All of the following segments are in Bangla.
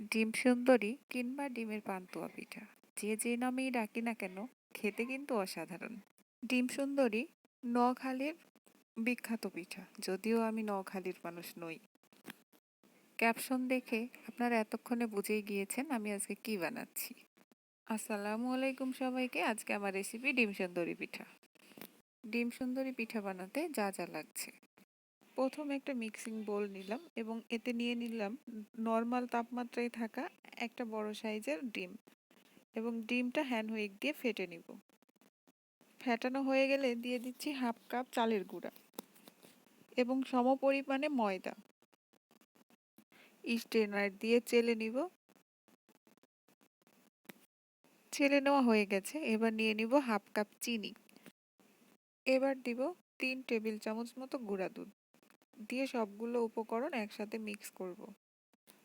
ডিম সুন্দরী কিংবা ডিমের পান্তুয়া পিঠা। যে যে নামেই ডাকি না কেন, খেতে কিন্তু অসাধারণ। ডিম সুন্দরী নোয়াখালীর বিখ্যাত পিঠা, যদিও আমি নখালির মানুষ নই। ক্যাপশন দেখে আপনারা এতক্ষণে বুঝেই গিয়েছেন আমি আজকে কি বানাচ্ছি। আসসালামু আলাইকুম সবাইকে, আজকে আমার রেসিপি ডিম সুন্দরী পিঠা। ডিম সুন্দরী পিঠা বানাতে যা যা লাগছে। প্রথম একটা মিক্সিং বোল নিলাম এবং এতে নিয়ে নিলাম নর্মাল তাপমাত্রায় থাকা একটা বড় সাইজের ডিম এবং ডিমটা হ্যান্ড হুইক দিয়ে ফেটে নিব। ফেটানো হয়ে গেলে দিয়ে দিচ্ছি হাফ কাপ চালের গুঁড়া এবং সম পরিমাণে ময়দা স্টেনার দিয়ে চেলে নিব। চেলে নেওয়া হয়ে গেছে, এবার নিয়ে নিব হাফ কাপ চিনি। এবার দিব তিন টেবিল চামচ মতো গুঁড়া দুধ। দিয়ে সবগুলো উপকরণ একসাথে মিক্স করব।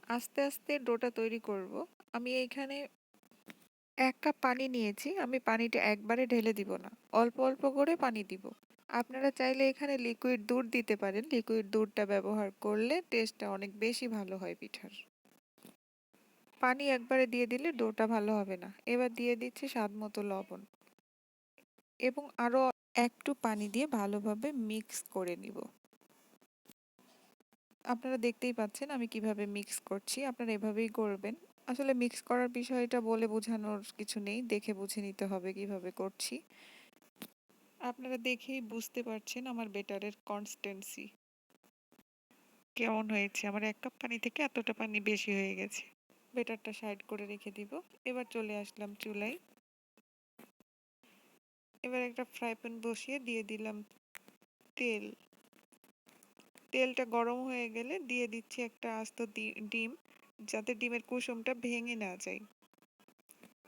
আস্তে আস্তে ডোটা তৈরি করব। আমি এইখানে এক কাপ পানি নিয়েছি। আমি পানিটা একবারে ঢেলে দিব না। অল্প অল্প করে পানি দিব। আপনারা চাইলে এখানে লিকুইড দুধ দিতে পারেন। লিকুইড দুধটা ব্যবহার করলে টেস্টটা অনেক বেশি ভালো হয় পিঠার। পানি একবারে দিয়ে দিলে ডোটা ভালো হবে না। এবার দিয়ে দিচ্ছি স্বাদ মতো লবণ। এবং আরও একটু পানি দিয়ে ভালোভাবে মিক্স করে নিব। আপনারা দেখতেই পাচ্ছেন আমি কীভাবে মিক্স করছি। আপনারা এভাবেই করবেন। আসলে মিক্স করার বিষয়টা বলে বোঝানোর কিছু নেই। দেখে বুঝে নিতে হবে কীভাবে করছি। আপনারা দেখেই বুঝতে পারছেন আমার বেটারের কনস্টেন্সি কেমন হয়েছে? আমার এক কাপ পানি থেকে এতটা পানি বেশি হয়ে গেছে। বেটারটা সাইড করে রেখে দিব। এবার চলে আসলাম চুলায়। এবার একটা ফ্রাই প্যান বসিয়ে দিয়ে দিলাম তেল। তেলটা গরম হয়ে গেলে দিয়ে দিচ্ছি একটা আস্ত ডিম, যাতে ডিমের কুসুমটা ভেঙে না যায়।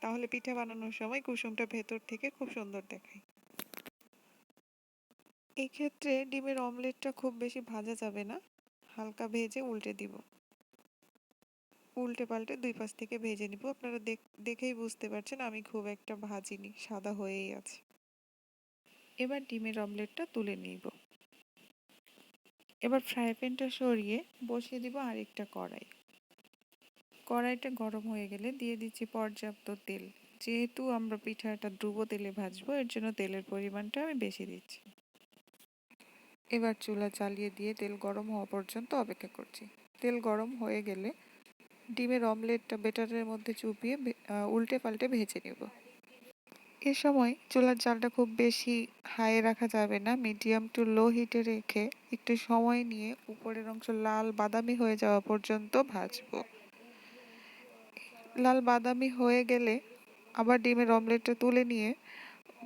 তাহলে পিঠা বানানোর সময় কুসুমটা ভেতর থেকে খুব সুন্দর দেখায়। এই ক্ষেত্রে ডিমের অমলেটটা খুব বেশি ভাজা যাবে না, হালকা ভেজে উল্টে দিব। উল্টে পাল্টে দুই পাশ থেকে ভেজে নিব। আপনারা দেখেই বুঝতে পারছেন আমি খুব একটা ভাজিনি, সাদা হয়েই আছে। এবার ডিমের অমলেটটা তুলে নিব। এবার ফ্রাই প্যানটা সরিয়ে বসিয়ে দিব আরেকটা কড়াই। কড়াইটা গরম হয়ে গেলে দিয়ে দিচ্ছি পর্যাপ্ত তেল। যেহেতু আমরা পিঠাটা ডুবো তেলে ভাজবো, এর জন্য তেলের পরিমাণটা আমি বেশি দিচ্ছি। এবার চুলা চালিয়ে দিয়ে তেল গরম হওয়া পর্যন্ত অপেক্ষা করছি। তেল গরম হয়ে গেলে ডিমের অমলেটটা বেটারের মধ্যে চুপিয়ে উল্টে পাল্টে ভেজে নেব। এ সময় চুলার জালটা খুব বেশি হাই রাখা যাবে না, মিডিয়াম টু লো হিটে রেখে একটু সময় নিয়ে উপরের অংশ লাল বাদামি হয়ে যাওয়া পর্যন্ত ভাজবো। লাল বাদামি হয়ে গেলে আবার ডিমের অমলেটটা তুলে নিয়ে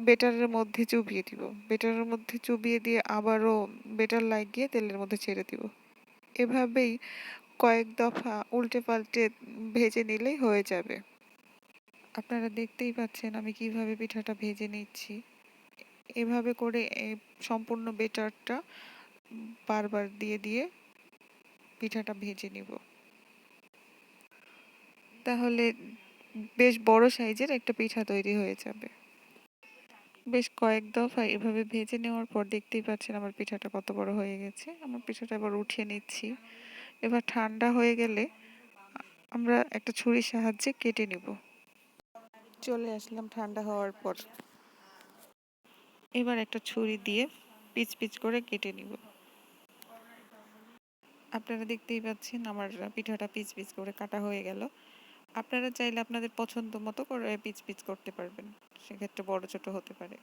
বেটারের মধ্যে চুবিয়ে দিব। বেটারের মধ্যে চুবিয়ে দিয়ে আবারও বেটার লাগিয়ে তেলের মধ্যে ছেড়ে দিব। এভাবেই কয়েক দফা উল্টে পাল্টে ভেজে নিলেই হয়ে যাবে। আপনারা দেখতেই পাচ্ছেন আমি কীভাবে পিঠাটা ভেজে নিচ্ছি। এভাবে করে সম্পূর্ণ বেটারটা বারবার দিয়ে দিয়ে পিঠাটা ভেজে নিব। তাহলে বেশ বড় সাইজের একটা পিঠা তৈরি হয়ে যাবে। বেশ কয়েক দফা এভাবে ভেজে নেওয়ার পর দেখতেই পাচ্ছেন আমার পিঠাটা কত বড় হয়ে গেছে। আমার পিঠাটা এবার উঠিয়ে নিচ্ছি। এবার ঠান্ডা হয়ে গেলে আমরা একটা ছুরির সাহায্যে কেটে নেব। চলে আসলাম ঠান্ডা হওয়ার পর। এবার একটা ছুরি দিয়ে পিচ পিচ করে কেটে নিব। আপনারা দেখতেই পাচ্ছেন আমার পিঠাটা পিচ পিচ করে কাটা হয়ে গেল। আপনারা চাইলে আপনাদের পছন্দ মতো করে পিচ পিচ করতে পারবেন, সেক্ষেত্রে বড় ছোট হতে পারে।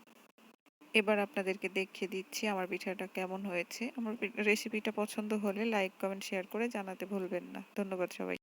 এবার আপনাদেরকে দেখিয়ে দিচ্ছি আমার পিঠাটা কেমন হয়েছে। আমার রেসিপিটা পছন্দ হলে লাইক কমেন্ট শেয়ার করে জানাতে ভুলবেন না। ধন্যবাদ সবাই